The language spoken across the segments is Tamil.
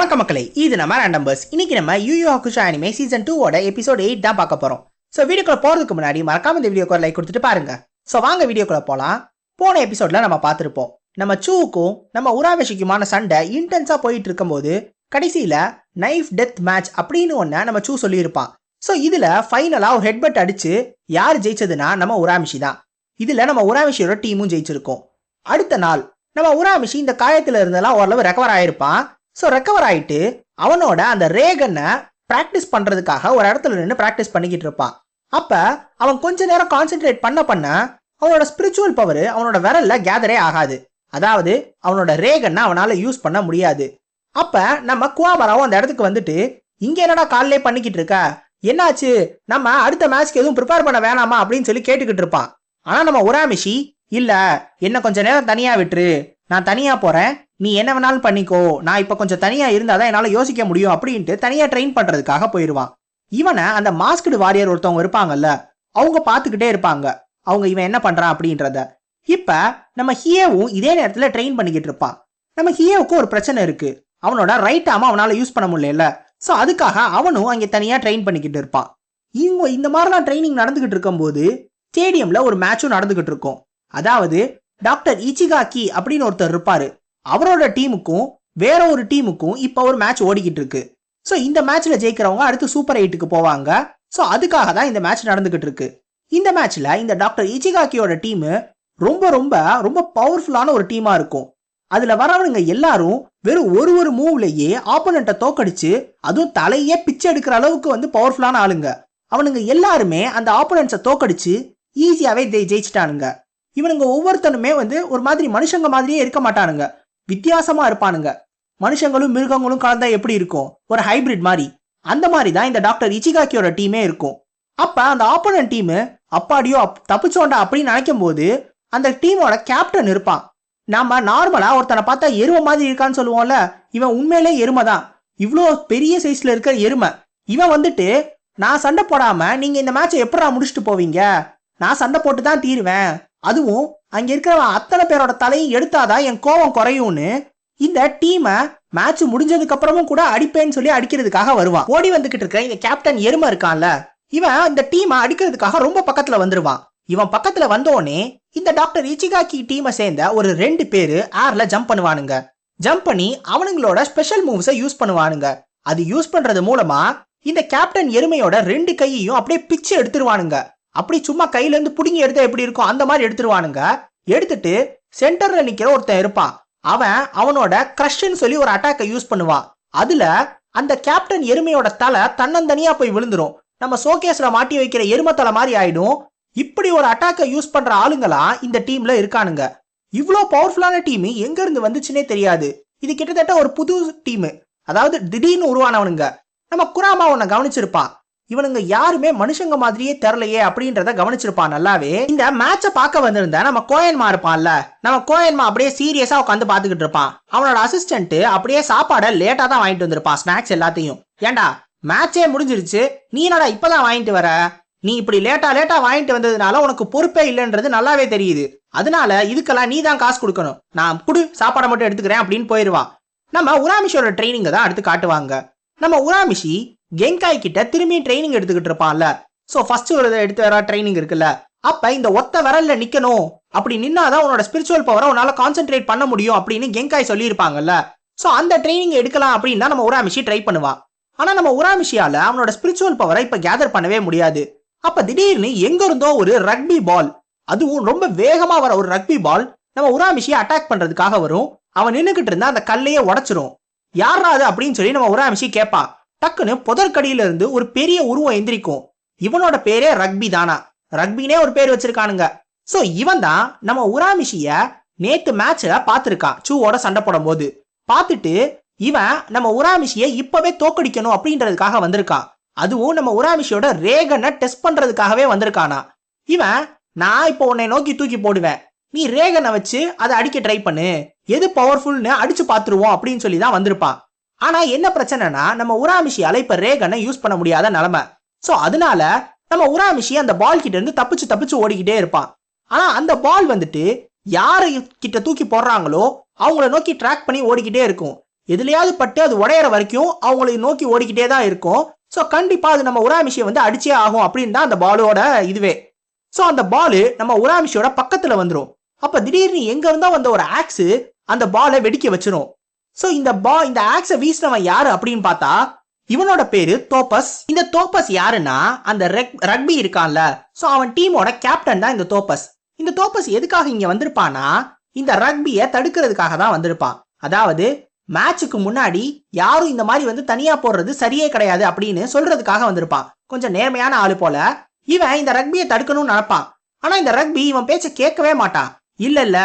வணக்க மக்களே இது நம்ம ரேண்டம்பர்ஸ் இன்னைக்கு நம்ம Yu Yu Hakusho anime season டூவோட எபிசோட் எயிட் தான் பார்க்க போறோம். ஸோ வீடியோக்குள்ள போறதுக்கு முன்னாடி மறக்காம இந்த வீடியோக்கு லைக் கொடுத்துட்டு பாருங்க. ஸோ வாங்க வீடியோக்குள்ள போலாம். போன எபிசோட்ல நம்ம பார்த்துருப்போம். நம்ம சூவுக்கும் நம்ம உராவஷிக்குமான சண்டை இன்டென்ஸா போயிட்டு இருக்கும்போது கடைசியில நைஃப் டெத் மேட்ச் அப்படின்னு ஒன்ன நம்ம சூ சொல்லியிருப்பான். ஸோ இதுல ஃபைனலா ஒரு ஹெட்பட் அடிச்சு யார் ஜெயிச்சதுன்னா நம்ம உராமிஷி தான். இதுல நம்ம உராமிஷியோட டீமும் ஜெயிச்சிருக்கோம். அடுத்த நாள் நம்ம உராமிஷி இந்த காயத்துல இருந்தெல்லாம் ஓரளவு ரெக்கவர் ஆயிருப்பான். ஸோ ரெக்கவர் ஆயிட்டு அவனோட அந்த ரேகனை ப்ராக்டிஸ் பண்ணுறதுக்காக ஒரு இடத்துல நின்று ப்ராக்டிஸ் பண்ணிக்கிட்டு இருப்பான். அப்போ அவன் கொஞ்ச நேரம் கான்சென்ட்ரேட் பண்ண பண்ண அவனோட ஸ்பிரிச்சுவல் பவர் அவனோட விரல்ல கேதரே ஆகாது. அதாவது அவனோட ரேகனை அவனால் யூஸ் பண்ண முடியாது. அப்போ நம்ம குவாபராவும் அந்த இடத்துக்கு வந்துட்டு இங்கே என்னடா காலிலே பண்ணிக்கிட்டு இருக்க? என்னாச்சு? நம்ம அடுத்த மேட்ச்க்கு எதுவும் ப்ரிப்பேர் பண்ண வேணாமா? அப்படின்னு சொல்லி கேட்டுக்கிட்டு இருப்பான். ஆனால் நம்ம உராமிஷி இல்லை என்ன கொஞ்ச நேரம் தனியாக விட்டுரு. நான் தனியாக போகிறேன் நீ என்ன வேணாலும் பண்ணிக்கோ. நான் இப்போ கொஞ்சம் தனியாக இருந்தால் தான் என்னால் யோசிக்க முடியும் அப்படின்ட்டு தனியாக ட்ரெயின் பண்ணுறதுக்காக போயிடுவான் இவனை அந்த மாஸ்க்டு வாரியர் ஒருத்தவங்க இருப்பாங்கல்ல அவங்க பார்த்துக்கிட்டே இருப்பாங்க. அவங்க இவன் என்ன பண்ணுறான் அப்படின்றத. இப்போ நம்ம ஹியேவும் இதே நேரத்தில் ட்ரெயின் பண்ணிக்கிட்டு இருப்பான். நம்ம ஹியோவுக்கும் ஒரு பிரச்சனை இருக்குது அவனோட ரைட் ஆம அவனால் யூஸ் பண்ண முடியல ஸோ அதுக்காக அவனும் அங்கே தனியாக ட்ரெயின் பண்ணிக்கிட்டு இருப்பான். இவங்க இந்த மாதிரிலாம் ட்ரைனிங் நடந்துகிட்டு இருக்கும்போது ஸ்டேடியமில் ஒரு மேட்சும் நடந்துகிட்டு இருக்கும். அதாவது டாக்டர் இச்சிகாக்கி அப்படின்னு ஒருத்தர் இருப்பாரு. அவரோட டீமுக்கும் வேற ஒரு டீமுக்கும் இப்போ ஒரு மேட்ச் ஓடிக்கிட்டு இருக்கு ஸோ இந்த மேட்ச்ல ஜெயிக்கிறவங்க அடுத்து சூப்பர் எயிட்டுக்கு போவாங்க. ஸோ அதுக்காக தான் இந்த மேட்ச் நடந்துகிட்டு இருக்கு. இந்த மேட்ச்ல இந்த டாக்டர் இச்சிகாக்கியோட டீம் ரொம்ப ரொம்ப ரொம்ப பவர்ஃபுல்லான ஒரு டீமா இருக்கும். அதுல வரவனுங்க எல்லாரும் வெறும் ஒரு ஒரு மூவ்லயே ஆப்போனண்ட்டை தோக்கடிச்சு அதுவும் தலையே பிச்சை எடுக்கிற அளவுக்கு வந்து பவர்ஃபுல்லான ஆளுங்க. அவனுங்க எல்லாருமே அந்த ஆப்போனன்ட்ஸை தோக்கடிச்சு ஈஸியாவே ஜெய் ஜெயிச்சிட்டானுங்க. இவனுங்க ஒவ்வொருத்தனுமே வந்து ஒரு மாதிரி மனுஷங்க மாதிரியே இருக்க மாட்டானுங்க. வித்தியாசமா இருப்பானுங்க. மனுஷங்களும் மிருகங்களும் கலந்தா எப்படி இருக்கும்? ஒரு ஹைபிரிட் மாதிரி. அந்த மாதிரி தான் இந்த டாக்டர் இச்சிகாக்கியோட டீமே இருக்கும். அப்ப அந்த ஆப்போனன்ட் டீம் அப்பாடியோ அப்- தப்பிச்சோண்டா அப்படின்னு நினைக்கும் போது அந்த டீமோட கேப்டன் இருப்பான். நாம நார்மலா ஒருத்தனை பார்த்தா எருமை மாதிரி இருக்கான்னு சொல்லுவோம்ல இவன் உண்மையிலே எருமை தான். இவ்வளோ பெரிய சைஸ்ல இருக்கிற எருமை. இவன் வந்துட்டு நான் சண்டை போடாம நீங்க இந்த மேட்சை எப்படா முடிச்சுட்டு போவீங்க? நான் சண்டை போட்டு தான் தீருவேன். அதுவும் அங்கே இருக்கிறவன் அத்தனை பேரோட தலையும் எடுத்தாதான் என் கோவம் குறையும்னு இந்த டீமை மேட்ச் முடிஞ்சதுக்கு அப்புறமும் கூட அடிப்பேன்னு சொல்லி அடிக்கிறதுக்காக வருவான். ஓடி வந்துகிட்டு இருக்க இந்த கேப்டன் எருமை இருக்கான்ல இவன் இந்த டீமை அடிக்கிறதுக்காக ரொம்ப பக்கத்துல வந்துருவான். இவன் பக்கத்துல வந்தோடனே இந்த டாக்டர் இச்சிகாக்கி டீமை சேர்ந்த ஒரு ரெண்டு பேரு ஏர்ல ஜம்ப் பண்ணுவானுங்க. ஜம்ப் பண்ணி அவனுங்களோட ஸ்பெஷல் மூவ்ஸை யூஸ் பண்ணுவானுங்க. அது யூஸ் பண்றது மூலமா இந்த கேப்டன் எருமையோட ரெண்டு கையையும் அப்படியே பிச்சு எடுத்துருவானுங்க. அப்படி சும்மா கையில இருந்து புடுங்கி எடுத்தா எப்படி இருக்கும்? அந்த மாதிரி எடுத்துருவானுங்க. எடுத்துட்டு சென்டர்ல நிக்கிற ஒருத்தன் இருப்பான். அவன் அவனோட கிரஷ்ன்னு சொல்லி ஒரு அட்டாக்கை யூஸ் பண்ணுவான் அதுல அந்த கேப்டன் எருமையோட தலை தன்னந்தனியா போய் விழுந்துரும். நம்ம ஷோகேஸில் மாட்டி வைக்கிற எருமை தலை மாதிரி ஆயிடும். இப்படி ஒரு அட்டாக்கை யூஸ் பண்ற ஆளுங்களா இந்த டீம்ல இருக்கானுங்க. இவ்வளோ பவர்ஃபுல்லான டீம் எங்க இருந்து வந்துச்சுன்னே தெரியாது. இது கிட்டத்தட்ட ஒரு புது டீம். அதாவது திடீர்னு உருவானவனுங்க. நம்ம குராமா உன்னை கவனிச்சிருப்பான். இவனுங்க யாருமே மனுஷங்க மாதிரியே தெரிலையே அப்படின்றத கவனிச்சிருப்பான் நல்லாவே. இந்த மேட்சை பார்க்க வந்திருந்த நம்ம கோயன்மா இருப்பான்ல நம்ம கோயன்மா அப்படியே சீரியஸா உட்காந்து பாத்துக்கிட்டு இருப்பான். அவனோட அசிஸ்டன்ட் அப்படியே சாப்பாடை லேட்டா தான் வாங்கிட்டு வந்திருப்பான் ஸ்நாக்ஸ் எல்லாத்தையும். ஏண்டா மேட்சே முடிஞ்சிருச்சு நீ என்னடா இப்பதான் வாங்கிட்டு வர? நீ இப்படி லேட்டா லேட்டா வாங்கிட்டு வந்ததுனால உனக்கு பொறுப்பே இல்லைன்றது நல்லாவே தெரியுது. அதனால இதுக்கெல்லாம் நீ தான் காசு கொடுக்கணும். நான் குடு சாப்பாடை மட்டும் எடுத்துக்கிறேன் அப்படின்னு போயிடுவான் நம்ம உராமிஷோட ட்ரைனிங்கை தான் அடுத்து காட்டுவாங்க. நம்ம உராமிஷி கெங்காய் கிட்ட திரும்பி ட்ரைனிங் எடுத்துக்கிட்டு இருப்பான்ல ஸோ ஃபர்ஸ்ட் ஒரு எடுத்து வர ட்ரைனிங் இருக்குல்ல. அப்ப இந்த ஒத்த விரல்ல நிக்கணும். அப்படி நின்னாதான் உன்னோட ஸ்பிரிச்சுவல் பவரை உன்னால கான்சென்ட்ரேட் பண்ண முடியும் அப்படின்னு கெங்காய் சொல்லியிருப்பாங்கல்ல. ஸோ அந்த ட்ரைனிங் எடுக்கலாம் அப்படின்னு நம்ம உராமிஷி ட்ரை பண்ணுவான். ஆனா நம்ம உராமிஷியால அவனோட ஸ்பிரிச்சுவல் பவரை இப்ப கேதர் பண்ணவே முடியாது. அப்ப திடீர்னு எங்க இருந்தோ ஒரு ரக்பி பால் அதுவும் ரொம்ப வேகமா வர ஒரு ரக்பி பால் நம்ம உராமிஷியை அட்டாக் பண்றதுக்காக வரும். அவன் நின்னுகிட்டு இருந்தா அந்த கல்லையே உடச்சிரும். யாரா அது அப்படின்னு சொல்லி நம்ம உராமிஷி கேட்பான். டக்குன்னு புதற்கடியில இருந்து ஒரு பெரிய உருவம் எந்திரிக்கும். இவனோட பேரே ரக்பி தானா? ரக்பினே ஒரு பேர் வச்சிருக்கானுங்க. சோ இவன் தான் நம்ம உராமிஷிய நேத்து மேட்ச்ல பாத்திருக்கான் சூவோட சண்டை போடும் போது பார்த்துட்டு இவன் நம்ம உராமிஷிய இப்பவே தோக்கடிக்கணும் அப்படின்றதுக்காக வந்திருக்கான். அதுவும் நம்ம உராமிஷியோட ரேகனை டெஸ்ட் பண்றதுக்காகவே வந்திருக்கானா? இவன் நான் இப்போ உன்னை நோக்கி தூக்கி போடுவேன். நீ ரேகனை வச்சு அதை அடிக்க ட்ரை பண்ணு. எது பவர்ஃபுல்னு அடிச்சு பார்த்துருவோம் அப்படின்னு சொல்லி தான் வந்திருப்பான். ஆனா என்ன பிரச்சனைனா நம்ம உராமிஷியால இப்ப ரேகனை யூஸ் பண்ண முடியாத நிலைமை. சோ அதனால நம்ம உராமிஷி அந்த பால் கிட்ட இருந்து தப்பிச்சு தப்பிச்சு ஓடிக்கிட்டே இருப்பான். ஆனா அந்த பால் வந்துட்டு யாரை கிட்ட தூக்கி போடுறாங்களோ அவங்கள நோக்கி ட்ராக் பண்ணி ஓடிக்கிட்டே இருக்கும். எதுலையாவது பட்டு அது உடையிற வரைக்கும் அவங்களை நோக்கி ஓடிக்கிட்டே தான் இருக்கும். ஸோ கண்டிப்பாக அது நம்ம உராமிஷியை வந்து அடிச்சே ஆகும் அப்படின்னு தான் அந்த பாலோட இதுவே. ஸோ அந்த பாலு நம்ம உராமிஷியோட பக்கத்தில் வந்துடும் அப்போ திடீர்னு எங்கேருந்தோ வந்த ஒரு ஆக்ஸு அந்த பாலை வெடிக்க வச்சிரும். ஸோ இந்த பா இந்த ஆக்ஸை வீசினவன் யாரு அப்படின்னு பார்த்தா இவனோட பேரு தோப்பஸ். இந்த தோப்பஸ் யாருன்னா அந்த ரக்பி இருக்கான்ல. ஸோ அவன் டீமோட கேப்டன் தான் இந்த தோப்பஸ். இந்த தோப்பஸ் எதுக்காக இங்க வந்திருப்பானா இந்த ரக்பியை தடுக்கிறதுக்காக தான் வந்திருப்பான். அதாவது மேட்சுக்கு முன்னாடி யாரும் இந்த மாதிரி வந்து தனியா போடுறது சரியே கிடையாது அப்படின்னு சொல்றதுக்காக வந்திருப்பான். கொஞ்சம் நேர்மையான ஆளு போல இவன் இந்த ரக்பியை தடுக்கணும்னு நினைப்பான். ஆனா இந்த ரக்பி இவன் பேச்ச கேட்கவே மாட்டான். இல்ல இல்ல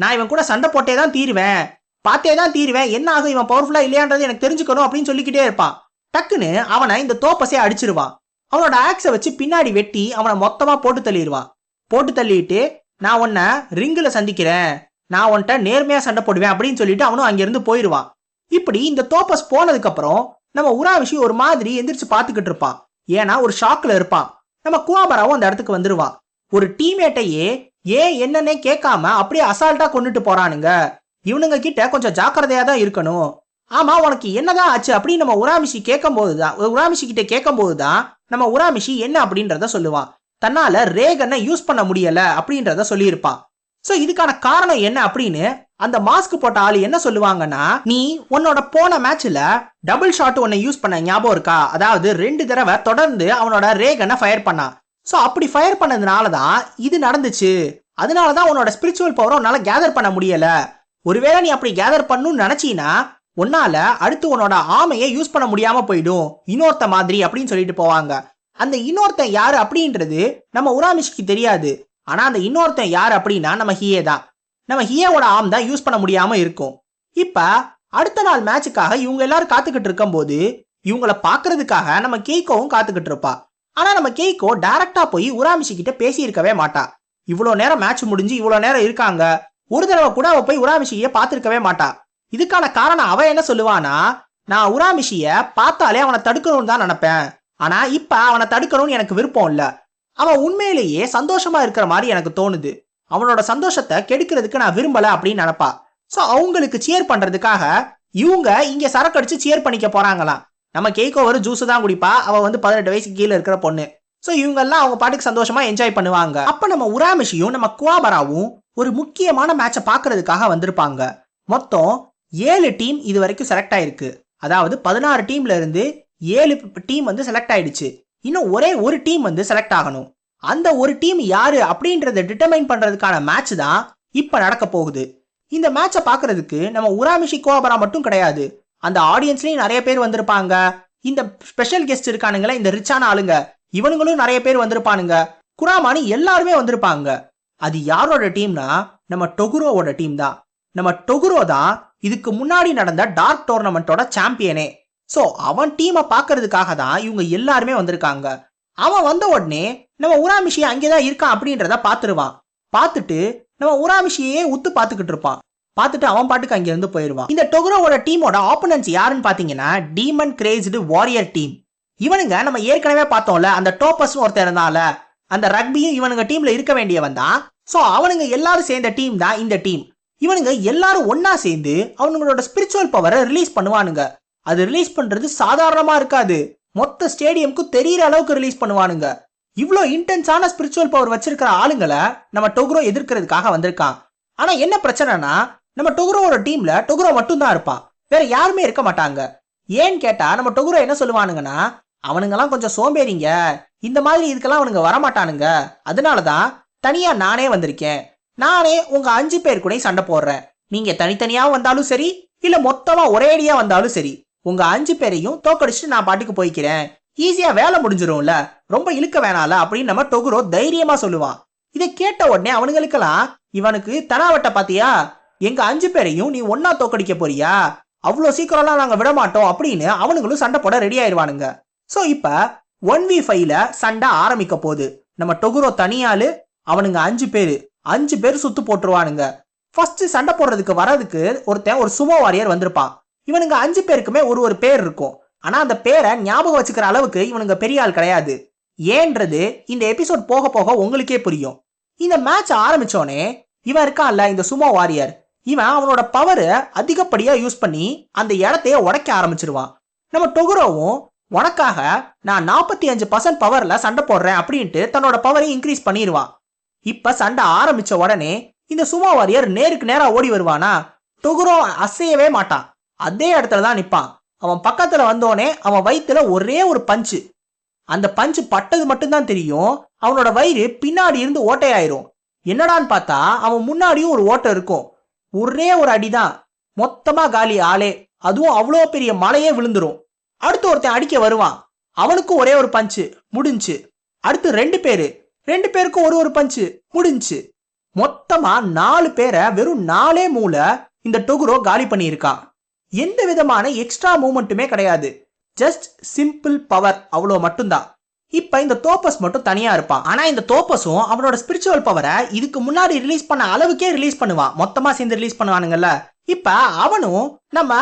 நான் இவன் கூட சண்டை போட்டே தான் தீருவேன். பார்த்தே தான் தீருவேன். என்ன ஆகும்? இவன் பவர்ஃபுல்லா இல்லையான்றது எனக்கு தெரிஞ்சுக்கணும் அப்படின்னு சொல்லிக்கிட்டே இருப்பான். டக்குன்னு அவனை இந்த தோப்பஸே அடிச்சிருவான். அவனோட ஆக்ஸை வச்சு பின்னாடி வெட்டி அவனை மொத்தமா போட்டு தள்ளிடுவான். போட்டு தள்ளிட்டு நான் உன்னை ரிங்கில் சந்திக்கிறேன். நான் உன்கிட்ட நேர்மையாக சண்டை போடுவேன் அப்படின்னு சொல்லிட்டு அவனும் அங்கேருந்து போயிடுவான். இப்படி இந்த தோப்பஸ் போனதுக்கப்புறம் நம்ம உராவிஷி ஒரு மாதிரி எந்திரிச்சு பார்த்துக்கிட்டு இருப்பான். ஏன்னா ஒரு ஷாக்கில் இருப்பான். நம்ம குவாபராவும் அந்த இடத்துக்கு வந்துடுவான் ஒரு டீமேட்டையே ஏன் என்னன்னே கேட்காம அப்படியே அசால்ட்டாக கொண்டுட்டு போறானுங்க. இவனுங்க கிட்ட கொஞ்சம் ஜாக்கிரதையா தான் இருக்கணும். ஆமா உனக்கு என்னதான் ஆச்சு அப்படின்னு நம்ம உராமிஷி கேட்கும் போதுதான் உராமிஷி கிட்ட கேட்கும் போதுதான் நம்ம உராமிஷி என்ன அப்படின்றத சொல்லுவான். தன்னால ரேகனை யூஸ் பண்ண முடியல அப்படின்றத சொல்லியிருப்பான். சோ இதுக்கான காரணம் என்ன அப்படின்னு அந்த மாஸ்க் போட்ட ஆள் என்ன சொல்லுவாங்கன்னா நீ உன்னோட போன மேட்ச்ல டபுள் ஷாட் ஒன்னு யூஸ் பண்ண ஞாபகம் இருக்கா? அதாவது ரெண்டு தடவை தொடர்ந்து அவனோட ரேகனை ஃபயர் பண்ணான் சோ அப்படி ஃபயர் பண்ணதுனால தான் இது நடந்துச்சு. அதனால தான் உன்னோட ஸ்பிரிச்சுவல் பவரை உன்னால கேதர் பண்ண முடியலை. ஒருவேளை நீ அப்படி கேதர் பண்ணணும்னு நினைச்சீனா உன்னால அடுத்து உன்னோட ஆமையை யூஸ் பண்ண முடியாம போயிடும். இன்னொருத்த மாதிரி அப்படின்னு சொல்லிட்டு போவாங்க. அந்த இன்னொருத்தன் யாரு அப்படின்றது நம்ம உராமிஷ்க்கு தெரியாது. ஆனா அந்த இன்னொருத்தன் யார் அப்படின்னா நம்ம ஹியே தான். நம்ம ஹியோட ஆம் தான் யூஸ் பண்ண முடியாம இருக்கும். இப்ப அடுத்த நாள் மேட்சுக்காக இவங்க எல்லாரும் காத்துக்கிட்டு இருக்கும் போது இவங்கள பாக்குறதுக்காக நம்ம கெய்கோவும் காத்துக்கிட்டு இருப்பா. ஆனா நம்ம கெய்கோ டைரக்டா போய் உராமிஷி கிட்ட பேசி இருக்கவே மாட்டா. இவ்வளோ நேரம் மேட்ச் முடிஞ்சு இவ்வளோ நேரம் இருக்காங்க. ஒரு தடவை கூட அவ போய் உராமிஷிய பார்த்திருக்கவே மாட்டா. இதுக்கான காரணம் அவன் என்ன சொல்லுவானா நான் உராமிஷிய பார்த்தாலே அவனை தடுக்கணும்னு தான் நினைப்பேன். ஆனா இப்ப அவனை தடுக்கணும்னு எனக்கு விருப்பம் இல்ல. அவன் உண்மையிலேயே சந்தோஷமா இருக்கிற மாதிரி எனக்கு தோணுது. அவனோட சந்தோஷத்தை கெடுக்கிறதுக்கு நான் விரும்பல அப்படின்னு நினைப்பா. சோ அவங்களுக்கு சியர் பண்றதுக்காக இவங்க இங்க சரக்கடிச்சு சியர் பண்ணிக்க போறாங்களாம். நம்ம கேக்கோ ஒரு ஜூஸ் தான் குடிப்பா. அவ வந்து பதினெட்டு வயசுக்கு கீழே இருக்கிற பொண்ணு. சோ இவங்க எல்லாம் அவங்க பாட்டுக்கு சந்தோஷமா என்ஜாய் பண்ணுவாங்க. அப்ப நம்ம உராமிஷியும் நம்ம குவாபராவும் ஒரு முக்கியமான மேட்சை பார்க்கறதுக்காக வந்திருப்பாங்க. மொத்தம் ஏழு டீம் இது வரைக்கும் செலக்ட் ஆயிருக்கு. அதாவது பதினாறு டீம்ல இருந்து ஏழு டீம் வந்து செலக்ட் ஆயிடுச்சு. இன்னும் ஒரே ஒரு டீம் வந்து செலக்ட் ஆகணும். அந்த ஒரு டீம் யாரு அப்படின்றத டிட்டர்மைன் பண்றதுக்கான மேட்ச் தான் இப்ப நடக்க போகுது. இந்த மேட்சை பாக்குறதுக்கு நம்ம உராமிஷி கோபரா மட்டும் கிடையாது. அந்த ஆடியன்ஸ்லயும் நிறைய பேர் வந்திருப்பாங்க. இந்த ஸ்பெஷல் கெஸ்ட் இருக்கானுங்களே இந்த ரிச்சான ஆளுங்க. இவனுங்களும் நிறைய பேர் வந்திருப்பானுங்க. குராமானி எல்லாருமே வந்திருப்பாங்க. அது யாரோட டீம்னா நம்ம டொகுரோவோட டீம் தான் நம்ம டொகுரோ தான் இதுக்கு முன்னாடி நடந்த டார்க் டோர்னமெண்ட்டோட சாம்பியனே ஸோ அவன் டீமை பார்க்கறதுக்காக தான் இவங்க எல்லாருமே வந்திருக்காங்க. அவன் வந்த உடனே நம்ம உராமிஷி அங்கேதான் இருக்கான் அப்படின்றத பார்த்துருவான் பார்த்துட்டு நம்ம உராமிஷியே உத்து பார்த்துக்கிட்டு இருப்பான். பார்த்துட்டு அவன் பாட்டுக்கு அங்கேருந்து இருந்து இந்த டொகுரோவோட டீமோட ஆப்போனன்ஸ் யாருன்னு பார்த்தீங்கன்னா டீமன் கிரேஸ்டு வாரியர் டீம் இவனுங்க நம்ம ஏற்கனவே பார்த்தோம்ல அந்த டோப்பஸ் ஒருத்தர் இருந்தால அந்த ரக்பியும் இவனுங்க டீம்ல இருக்க வேண்டியவன் தான் ஸோ அவனுங்க எல்லாரும் சேர்ந்த டீம் தான் இந்த டீம் இவனுங்க எல்லாரும் ஒன்னா சேர்ந்து அவனுங்களோட ஸ்பிரிச்சுவல் பவரை ரிலீஸ் பண்ணுவானுங்க. அது ரிலீஸ் பண்றது சாதாரணமா இருக்காது. மொத்த ஸ்டேடியம்க்கு தெரியற அளவுக்கு ரிலீஸ் பண்ணுவானுங்க. இவ்வளோ இன்டென்ஸான ஸ்பிரிச்சுவல் பவர் வச்சிருக்கிற ஆளுங்களை நம்ம டொகுரோ எதிர்க்கிறதுக்காக வந்திருக்கான். ஆனா என்ன பிரச்சனைனா நம்ம டொகுரோவோட டீம்ல டொகுரோ மட்டும்தான் இருப்பான். வேற யாருமே இருக்க மாட்டாங்க. ஏன்னு கேட்டா நம்ம டொகுரோ என்ன சொல்லுவானுங்கன்னா அவனுங்கெல்லாம் கொஞ்சம் சோம்பேறிங்க. இந்த மாதிரி இதுக்கெல்லாம் அவனுங்க வரமாட்டானுங்க. அதனாலதான் தனியா நானே வந்திருக்கேன். நானே உங்க அஞ்சு பேர் கூட சண்டை போடுறேன். நீங்க தனித்தனியா வந்தாலும் சரி இல்ல மொத்தமா ஒரேடியா வந்தாலும் சரி உங்க அஞ்சு பேரையும் தோக்கடிச்சுட்டு நான் பாட்டுக்கு போய்க்கிறேன். ஈஸியா வேலை முடிஞ்சிரும்ல ரொம்ப இழுக்க வேணால அப்படின்னு நம்ம டொகுரோ தைரியமா சொல்லுவான் இதை கேட்ட உடனே அவனுங்களுக்கெல்லாம் இவனுக்கு தனாவட்ட பாத்தியா எங்க அஞ்சு பேரையும் நீ ஒன்னா தோக்கடிக்க போறியா? அவ்வளோ சீக்கிரம்லாம் நாங்கள் விட மாட்டோம் அப்படின்னு அவனுங்களும் சண்டை போட ரெடி ஆயிடுவானுங்க ஸோ இப்போ ஒன் வி ஃபைவ்ல சண்டை ஆரம்பிக்க போகுது. நம்ம டொகுரோ தனியாளு அவனுங்க அஞ்சு பேர் அஞ்சு பேர் சுத்து போட்டுருவானுங்க. ஃபர்ஸ்ட் சண்டை போடுறதுக்கு வர்றதுக்கு ஒருத்தன் ஒரு சுமோ வாரியர் வந்திருப்பான். இவனுங்க அஞ்சு பேருக்குமே ஒரு ஒரு பேர் இருக்கும். ஆனா அந்த பேரை ஞாபகம் வச்சுக்கிற அளவுக்கு இவனுங்க பெரிய ஆள் கிடையாது. ஏன்றது இந்த எபிசோட் போக போக உங்களுக்கே புரியும். இந்த மேட்ச் ஆரம்பிச்சோனே இவன் இருக்கான்ல இந்த சுமோ வாரியர் இவன் அவனோட பவரை அதிகப்படியா யூஸ் பண்ணி அந்த இடத்தையே உடைக்க ஆரம்பிச்சிருவான். நம்ம டொகுரோவும் உனக்காக நான் நாற்பத்தி அஞ்சு பர்சன்ட் பவர்ல சண்டை போடுறேன் அப்படின்ட்டு தன்னோட பவரை இன்க்ரீஸ் பண்ணிடுவான் இப்ப சண்டை ஆரம்பிச்ச உடனே இந்த சுமா வாரியர் நேருக்கு நேரா ஓடி வருவானா? டொகுரோ அசையவே மாட்டான் அதே இடத்துல தான் நிப்பான். அவன் பக்கத்துல வந்தோடனே அவன் வயிற்றுல ஒரே ஒரு பஞ்சு. அந்த பஞ்சு பட்டது மட்டும்தான் தெரியும். அவனோட வயிறு பின்னாடி இருந்து ஓட்டையாயிரும். என்னடான்னு பார்த்தா அவன் முன்னாடியும் ஒரு ஓட்டை இருக்கும். ஒரே ஒரு அடிதான். மொத்தமா காலி ஆளே. அதுவும் அவ்வளோ பெரிய மலையே விழுந்துரும். அடுத்து ஒருத்தன் அடிக்க வருவான். அவனுக்கும் ஒரே ஒரு பஞ்சு. முடிஞ்சு. அடுத்து ரெண்டு பேரு. ரெண்டு பேருக்கும் ஒரு ஒரு பஞ்சு முடிஞ்சு. மொத்தமா நாலு பேரை வெறும் நாலே மூளை இந்த டொகுரோ காலி பண்ணியிருக்கான் எந்த விதமான எக்ஸ்ட்ரா மூமெண்ட்டுமே கிடையாது. ஜஸ்ட் சிம்பிள் பவர் அவ்வளோ மட்டும்தான். இப்ப இந்த தோப்பஸ் மட்டும் தனியா இருப்பான் ஆனா இந்த தோப்பஸும் அவனோட ஸ்பிரிச்சுவல் பவரை இதுக்கு முன்னாடி ரிலீஸ் பண்ண அளவுக்கே ரிலீஸ் பண்ணுவான் மொத்தமா சேர்ந்து ரிலீஸ் பண்ணுவானுங்கல்ல. இப்ப அவனும் நம்ம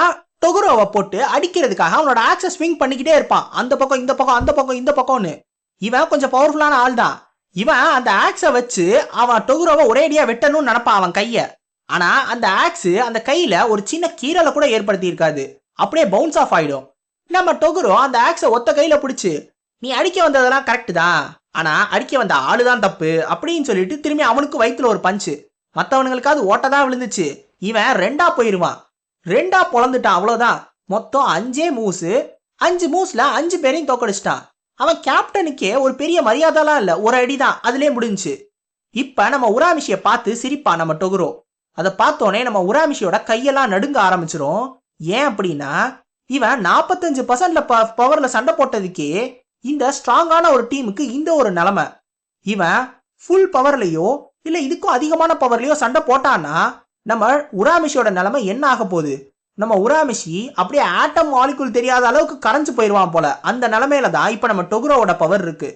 டொகுரோவை போட்டு அடிக்கிறதுக்காக அவனோட ஆக்சஸ் ஸ்விங் பண்ணிக்கிட்டே இருப்பான். அந்த பக்கம் இந்த பக்கம் அந்த பக்கம் இந்த பக்கம்னு. இவன் கொஞ்சம் பவர்ஃபுல்லான ஆள் தான் இவன் அந்த ஆக்ஸை வச்சு அவன் டொகுரோவை ஒரேடியா வெட்டணும்னு நினப்பான் அவன் கையை. ஆனா அந்த ஆக்ஸ் அந்த கையில ஒரு சின்ன கீரலை கூட ஏற்படுத்தி இருக்காது. அப்படியே பவுன்ஸ் ஆஃப் ஆயிடும். நம்ம டொகுரோ அந்த ஆக்ஸை ஒத்த கையில பிடிச்சு நீ அடிக்க வந்ததெல்லாம் கரெக்டு தான். ஆனா அடிக்க வந்த ஆளு தான் தப்பு அப்படின்னு சொல்லிட்டு திரும்பி அவனுக்கு வயிற்றுல ஒரு பஞ்சு மற்றவனுங்களுக்காவது ஓட்ட தான் விழுந்துச்சு. இவன் ரெண்டா போயிடுவான் ரெண்டா பொழந்துட்டான் அவ்வளோதான் மொத்தம் அஞ்சே மூசு. அஞ்சு மூஸில் அஞ்சு பேரையும் தோக்கடிச்சிட்டான். அவன் கேப்டனுக்கே ஒரு பெரிய மரியாதைலாம் இல்லை. ஒரு அடி தான் அதுலேயே முடிஞ்சுச்சு இப்போ நம்ம உராமிஷியை பார்த்து சிரிப்பான் நம்ம டொகுரோ அதை பார்த்தோன்னே நம்ம உராமிஷியோட கையெல்லாம் நடுங்க ஆரம்பிச்சிரும். ஏன் அப்படின்னா இவன் நாற்பத்தஞ்சு பர்சன்ட்ல பவரில் சண்டை போட்டதுக்கே இந்த ஸ்ட்ராங்கான ஒரு டீமுக்கு இந்த ஒரு நிலமை. இவன் ஃபுல் பவர்லேயோ இல்லை இதுக்கும் அதிகமான பவர்லையோ சண்டை போட்டான்னா நம்ம உராமிஷியோட நிலைமை என்ன ஆக போகுது? நம்ம உராமிஷி அப்படியே ஆட்டம் மாலிகுல் தெரியாத அளவுக்கு கரைஞ்சு போயிடுவான் போல. அந்த நிலமையில தான் இப்போ நம்ம டொகுரோவோட பவர் இருக்கு.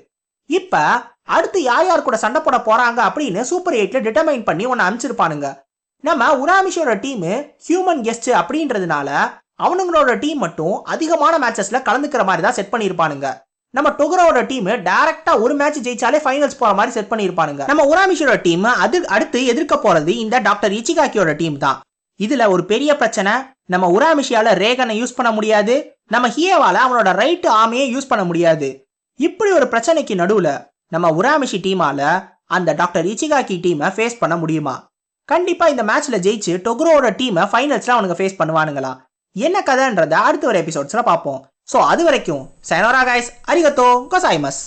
இப்ப அடுத்து யார் யார் கூட சண்டை போட போறாங்க அப்படின்னு சூப்பர் எயிட்ல டிட்டர்மைன் பண்ணி ஒன்னு அனுப்பிச்சிருப்பானுங்க. நம்ம உராமிஷியோட டீம் ஹியூமன் கெஸ்ட் அப்படின்றதுனால அவனுங்களோட டீம் மட்டும் அதிகமான மேட்சஸ்ல கலந்துக்கிற மாதிரி தான் செட் பண்ணியிருப்பானுங்க. நம்ம டொகுரோட டீம் டைரக்டா ஒரு மேட்ச் ஜெயிச்சாலே ஃபைனல்ஸ் போற மாதிரி செட் பண்ணியிருப்பானுங்க. நம்ம உராமிஷோட டீம் அது அடுத்து எதிர்க்க போறது இந்த டாக்டர் இச்சிகாக்கியோட டீம் தான். இதுல ஒரு பெரிய பிரச்சனை நம்ம உராமிஷியால ரேகனை யூஸ் பண்ண முடியாது நம்ம ஹியவால அவனோட ரைட்டு ஆமையை யூஸ் பண்ண முடியாது. இப்படி ஒரு பிரச்சனைக்கு நடுவுல நம்ம உராமிஷி டீமால அந்த டாக்டர் இச்சிகாக்கி டீமை ஃபேஸ் பண்ண முடியுமா? கண்டிப்பா இந்த மேட்ச்ல ஜெயிச்சு டொக்ரோட டீமை ஃபைனல்ஸ்ல அவனுங்க ஃபேஸ் பண்ணுவானுங்களா? என்ன கதைன்றத அடுத்த ஒரு எபிசோட்ஸ்ல பார்ப்போம். ஸோ அது வரைக்கும் சைனோரா கைஸ் அரிகத்தோ கொசாய்மஸ்